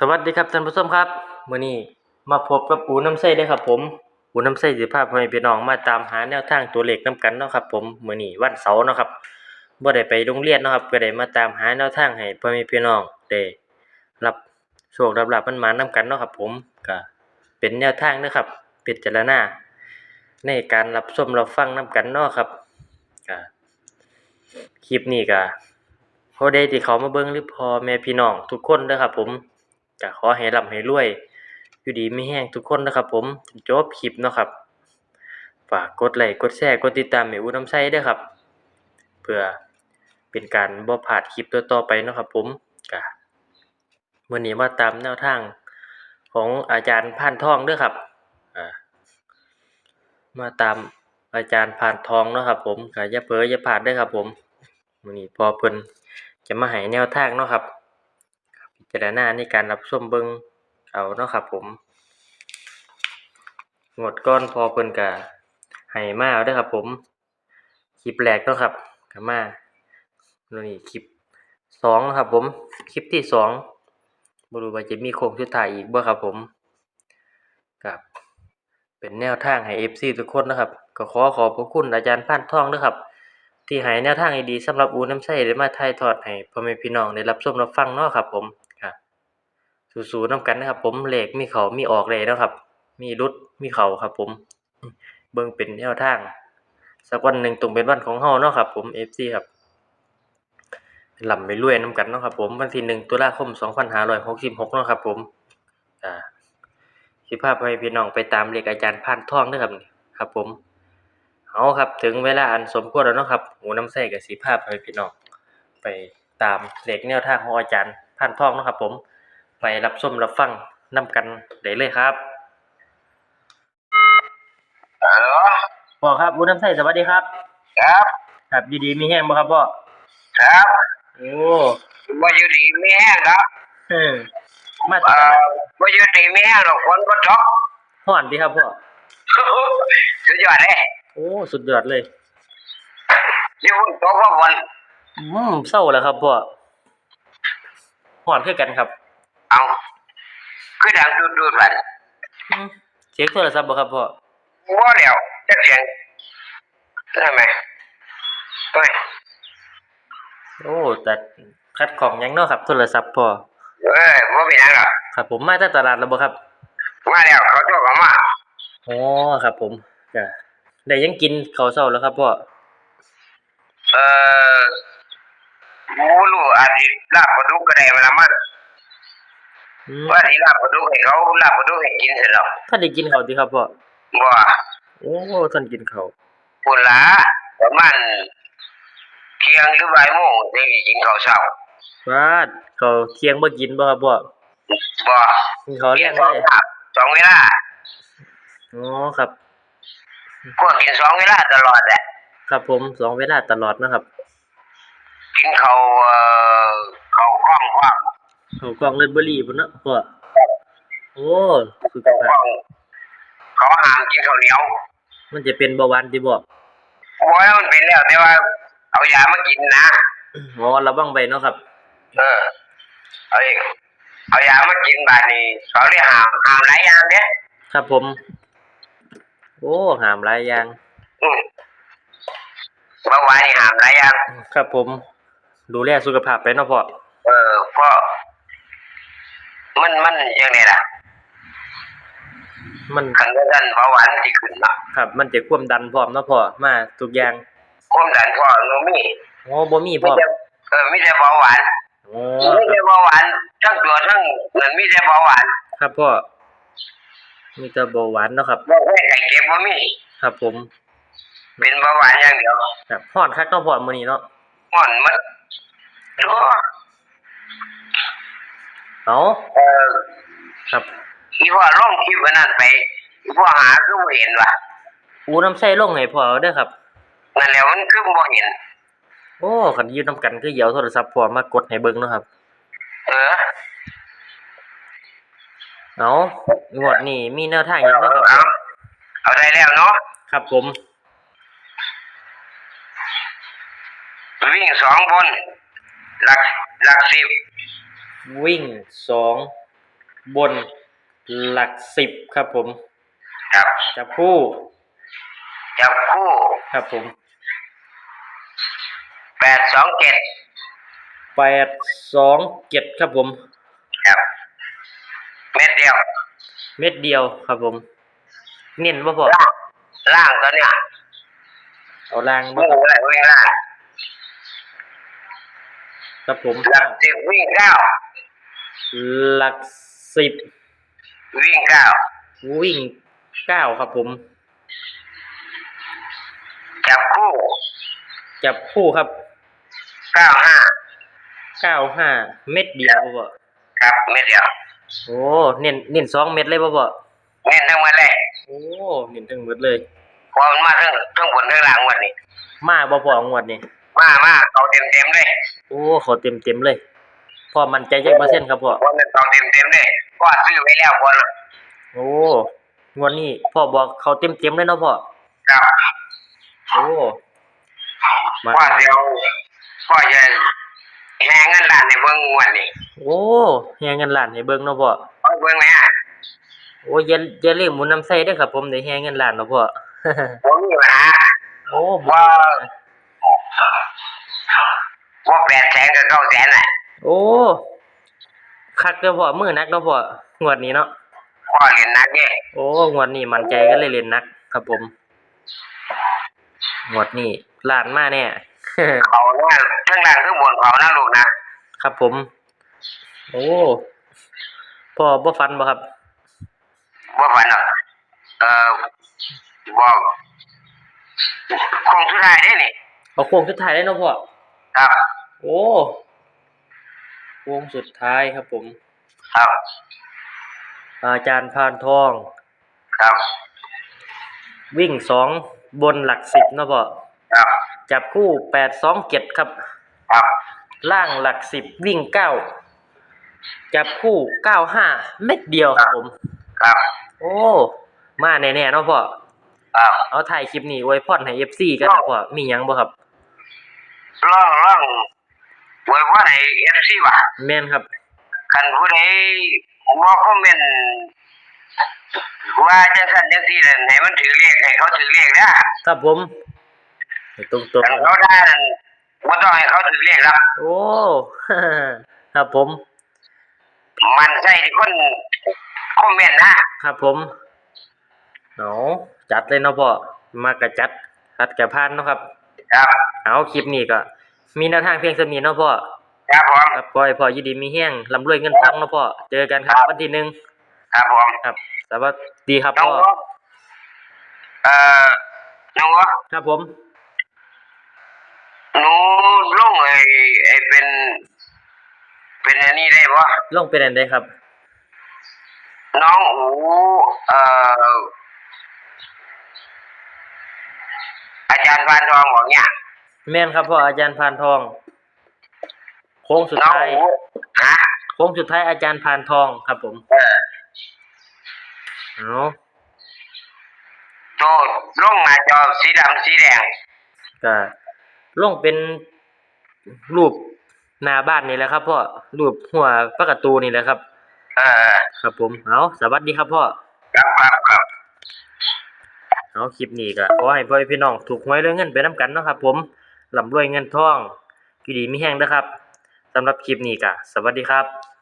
สวัสดีครับท่านผู้ชมครับมื้อนี้มาพบกับอูน้ำใส้เด้ครับ ผมอูน้ำใส้สิพาพ่อแม่พี่น้องมาตามหาแนวทางตัวเลขนํกันเนาะครับ ผมมื้อนี้วันเสาร์เนาะครับบ่ได้ไปโรงเรียนเนาะครับก็ได้มาตามหาแนวทางให้พ่อแม่พี่น้องได้รับโชครับรับมันมานํกันเนาะครับ ผมก็เป็นแนวทางเด้อครับพิจารณาในการรับชมรับฟังนํกันเนาะครับก็คลิปนี้ก็พอได้ที่เขามาเบิ่งหรือพ่อแม่พี่น้องทุกคนเด้อครับ ผม ก็ขอให้ร่ำให้รวย อยู่ดีไมีแห้งทุกคนนะครับผมจบคลิปเนาะครับ ฝากกดไลค์กดแชร์กดติดตามให้อูน้ำใช้ด้วยครับ เพื่อเป็นการบ่พลาดคลิปต่อๆไปเนาะครับผมก็วันนี้มาตามแนวทางของอาจารย์พานทองเด้วยครับมาตามอาจารย์พานทองเนาะครับ ผมก็อย่าเผลออย่าพลาดด้อครับ ผมวันนี้พอเพิ่นจะมาให้แนวทางเนาะครับ จารณาในการรับชมเบิงเอาเนาะครับผมงดก้อนพอเพิ่นก็ให้มาเอาเด้อครับ ผมคลิปแรกเนาะครับก็มาแล้วนี่คลิปสองครับ ผมคลิปที่สองบรู้ว่าจะมีโค้งสุดท้ายอีกบ่ครับผมครับเป็นแนวทางให้ FC ทุกคนนะครับ ก็ขอขอบพระคุณอาจารย์พานทองเด้อครับ ที่ให้แนวทางดีๆสำหรับอูน้ำใช้ได้มาถ่ายทอดให้พ่อแม่พี่น้องได้รับชมรับฟังเนาะครับ ผม สู้ๆนํกันนะครับ ผมเหลขมีเขามีออกเลยนะครับ มีรุดมีเขาครับ ผม เบิ่งเป็นแนวทาง สักวันหนึ่งต้องเป็นวันของเฮาเนาะครับ ผม FC ครับลำไปรวยนํกันเนาะครับ ผมวันที่1ตุลาคม2566เนาะครับ ผมอ่าสิพาพ่อแม่พี่น้องไปตามเหลขอาจารย์พานท่องเด้อครับครับ ผมเอาครับถึงเวลาอันสมควรแล้วเนาะครับหูน้ำใส่กับสีภาพให้พี่น้องไปตามเหลขแนวทางของอาจารย์พันท่องเนาะครับ ผม ไปรับชมรับฟังนํกันได้เลยครับฮัลโหลพ่อครับหูน้ำใส่สวัสดีครับ ครับ ครับอยู่ดีมีแห้งบ่ครับพ่อครับโอ้ว่าอยู่ดีไม่แห้งครับเออมาเอ่จากอว่าอยู่ดีไม่แห้งหรอกฝนก็ตกฮ้อนดีครับพ่อสุดยอดเลยโอ้สุดยอดเลยอยู่ฝนตกว่าฝนอืมเศร้าแล้วครับพ่อฮ้อนคือกันครับ เอาคือดังดูดดูดมันอืมเสียงโทรศัพท์บ่ครับพ่อว่าแล้วจะเสียงทำไมเฮ้ยโอ้แต่คัดของหยังเนาะครับโทรศัพท์พ่อเอ้ยว่าเป็นยังหรอกครับผมมาจากตลาดแล้วบ่ครับมาแล้วเขาโทรเข้ามาอ๋อครับ ผมก็ได้ยังกินข้าวเช้าแล้วครับพ่อเอ่อบูรู้อาทิตย์ลาบปลาดุกก็ได้มาละมันอืม ว่าที่ลาบปลาดุกให้เขาลาบปลาดุกให้กินเสร็จแล้วท่านได้กินข้าวดีครับพ่อบ่โอ้ท่านกินข้าวปุ่นละประมาณเที่ยงหรือบ่ายโมงได้กินข้าวเช้าฟาดข้าวเที่ยงบ่กินบ่ครับพ่อบ่กินข้าวกิเลี้ยนงสองเลยครับสองเวลาอ๋อครับพวกกินสองเวลาตลอดแหละครับผมสองเวลาตลอดนะครับ กินข้าวเอ่อข้าวกล้องความ ข้าวกล่องเรดเบอรี่พุ่นเนาะพ่อโอ้สุขข้าวกภาล้พองเขาห้ามกินข้าวเหนียว มันจะเป็นเบาหวานติบ่โอ้ยมันเป็นแล้วแต่ว่า เอายามากินนะอ๋อระวังไว้เนาะครับ เออเอาอีกเอายามากินบาดนี้เขาเรียกห้ามห้ามหลายอย่างเด้ครับผม โอ้หามหลายอย่างอืมเมื่อวานนี่ห้ามหลายอย่างครับผม ดูแลสุขภาพไปเนาะพ่อเออเพราะ มันมันยังไงล่ะมันขันก็ดันเบาหวานที่ขึ้นเนาะครับ มันจะความดันพร้อมเนาะพ่อมาทุกอย่างความดันพ่อโนมีอ๋อบ่มีมีพ่อแต่เออมีแต่เบาหวานอ๋อมีแต่เบาหวานทั้งตัวทั้งเงินมีแต่เบาหวาน ครับพ่อมีแต่เบาหวานเนาะครับบ่ให้ไข่เก็บบ่มีครับผม เป็นเบาหวานอย่างเดียวครับฮ้อนคักเนาะพ่อมื้อนี้เนาะม่อนมันโอ้ เอาเออครับอีพ่อลงคลิปอันนั้นไปอีพ่อหาคือบ่เห็นว่ะอูน้ำใส่ลงให้พ่อเอาเด้อครับนั่นแหละมันคือบ่เห็น โอ้คันอยู่นํกันคือเหยียวโทรศัพท์พ่อมากดให้เบิ่งเนาะครับ เออเอางวดนี้มีแนวทางหยังเนาะครับเอาเอาได้แล้วเนาะครับผม วิ่งสองบนหลักหลักสิบ วิ่งสองบนหลักสิบครับผม ครับจับคู่จับคู่ครับผมแปดสองเจ็ดแปดสองเจ็ดครับผม ครับเม็ดเดียว เม็ดเดียวครับผม เน้นบ่พอล่างล่างตัวเนี้ยเอาล่างบ่วิ่งครับอะไรวิ่งล่างครับผมหลักสิบวิ่งเก้า หลักสิบวิ่งเก้าวิ่งเก้าครับผม จับคู่ จับคู่ครับเก้าห้าเก้าห้าเม็ดเดียวบ่พอครับเม็ดเดียวโอ้เน้นเน้นสองเม็ดเลยบ่พอเน้นทั้งหมดเลยโอ้เน้นทั้งหมดเลยเพอมันมาทั้งทั้งบนทั้งล่างวันนี้มาบ่พองวดนี้มามาเอาเต็มเต็มๆเลยโอ้เขาเต็มเต็มๆเลย พอมันใจจักเปอร์เซ็นต์ครับพ่อวันนี้เอาเต็มเต็มๆเลยก็ซื้อไว้แล้วคนโอ้งวดนี้พ่อบอกเขาเต็มเต็มๆเลยเนาะพ่อครับโอ้มาว่าเดี๋ยวก็จะแหงเงินล้านในเบิ้งวันนี้โอ้แฮงเงินล้านให้เบิ่งเนาะพ่อเอาเบิ้งไหมอะโอ้อย่าอย่าเรียกหมุนน้ำใส่เด้อครับผมได้แฮงเงินล้านเนาะพ่อผมมีปัญหาโอ้บ่ว่ามีปัญหาว่าแปดแสนกับเก้าแสนน่ะ โอ้คักเด้อพ่อมือนักเนาะพ่องวดนี้เนาะพ่อเรียนนักเนี่ยโอ้งวดนี้มั่นใจก็เลยเล่นนัก ครับผมงวดนี้ล้านมาแน่เขาเนี่ยทั้งล่างทั้งบนเขานะลูกนะครับผม โอ้พ่อบ่ฟันบ่ครับว่าฝันหรอกเอ่อบอกคงสุดท้ายได้นี่เอาโค้งสุดท้ายได้เนาะพ่อครับโอ้ โค้งสุดท้ายครับผมครับอาจารย์พานทองครับ วิ่งสองบนหลักสิบเนาะพ่อครับ จับคู่แปดสองเจ็ดครับ ครับ ล่างหลักสิบวิ่งเก้าจับคู่เก้าห้าเม็ดเดียวครับผม ครับ โอ้ มาแน่ๆเนาะพ่อครับเอาถ่ายคลิปนี้ไว้พอดให้ FC กันนะพ่อมีหยังบ่ครับร่องร่อง ไว้ว่าไหนเอฟซีบ่ะแม่นครับคันผู้ใดบ่คอมเมนต์ว่าจังซั่นจังซี่นั่นให้มันถือเลขให้เขาถือเลขนะครับผมตรงคันเขาได้นั่นบ่ต้องให้เขาถือเลขครับๆโอ้ครับผม มันใช่ที่คนคอมเมนต์นะครับผมเอาจัดเลยเนาะพ่อมากระจัดคัดกระพานเนาะครับ ครับ เอาคลิปนี้ก็ มีแนวทางเพียงสมีเนาะพ่อครับผมครับขอให้พ่อยินดีมีแห้งร่ำรวยเงินทองเนาะพ่อเจอกันครับวันที่หนึ่งครับผมครับสวัสดีครับน้องพ่อโอ๊ตเอ่อน้องโอ๊ตครับผมหนูลงไอ้ไอ้เป็น เป็นอันนี้ได้บ่ลงเป็นอันใดครับ น้องอูเอ่ออาจารย์พานทองบอกเนี่ย แม่นครับพ่ออาจารย์พานทอง โค้งสุดน้องท้ายอูฮะโค้งสุดท้ายอาจารย์พานทองครับผมเออเอาโตลงหน้าจอสีดำสีแดง ก็ลงเป็นรูปหน้าบ้านนี่แหละครับพ่อรูปหัวปะกระตูนี่แหละครับ เออครับผมเอาสวัสดีครับพ่อ ครับครับครับเอาคลิปนี้ก็ขอให้พ่อแม่พี่น้องถูกหวยรวยเงินไปนํกันเนาะครับผม ลำรวยเงินทองอยู่ดีมีแห้งนะครับสำหรับคลิปนี้ก็สวัสดีครับ